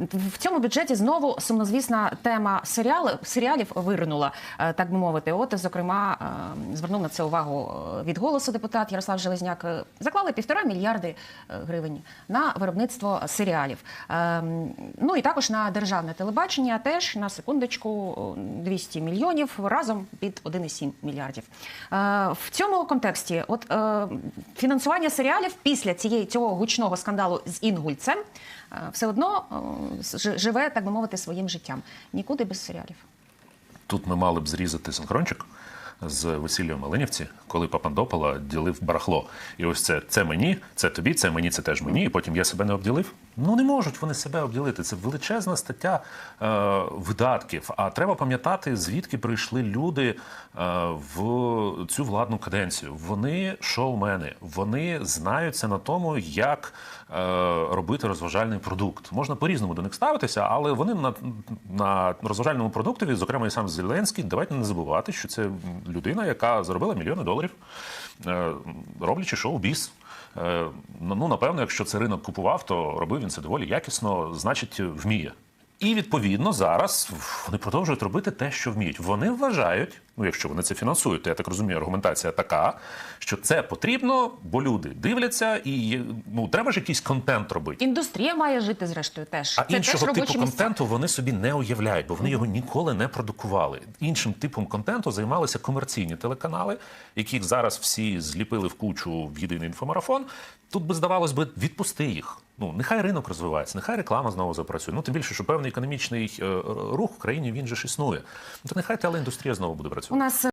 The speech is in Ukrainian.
в цьому бюджеті знову сумнозвісна тема серіали, серіалів виринула, е, так би мовити. От, зокрема, е, звернув на це увагу е, від голосу депутат Ярослав Железняк. Заклали півтора мільярди гривень на виробництво серіалів. Е, Ну і також на державне телебачення теж на секундочку е, 200 мільйонів разом під 1,7 мільярдів. В цьому контексті, от фінансування серіалів після цієї цього гучного скандалу з Інгульцем все одно живе, так би мовити, своїм життям. Нікуди без серіалів. Тут ми мали б зрізати синхрончик з весілля в Малинівці, коли Папандопола ділив барахло. І ось це, це мені, це тобі, це мені, це теж мені. І потім я себе не обділив. Ну не можуть вони себе обділити. Це величезна стаття е, видатків. А треба пам'ятати, звідки прийшли люди е, в цю владну каденцію. Вони шоумени, вони знаються на тому, як е, робити розважальний продукт. Можна по-різному до них ставитися, але вони на, на розважальному продуктові, зокрема і сам Зеленський, давайте не забувати, що це людина, яка заробила мільйони доларів, е, роблячи шоу-біз. Е, Ну, напевно, якщо це ринок купував, то робив він це доволі якісно, значить, вміє. І відповідно зараз вони продовжують робити те, що вміють. Вони вважають, ну якщо вони це фінансують, то я так розумію, аргументація така, що це потрібно, бо люди дивляться, і ну треба ж якийсь контент робити. Індустрія має жити, зрештою, теж. А Це іншого теж типу місця. контенту вони собі не уявляють, бо вони його ніколи не продукували. Іншим типом контенту займалися комерційні телеканали, яких зараз всі зліпили в кучу в єдиний інфомарафон. Тут би здавалось би, відпусти їх. Ну нехай ринок розвивається, нехай реклама знову запрацює. Ну тим більше, що певний економічний е, рух в країні він же ж існує. Ну, То нехай телеіндустрія знову буде працювати. U nas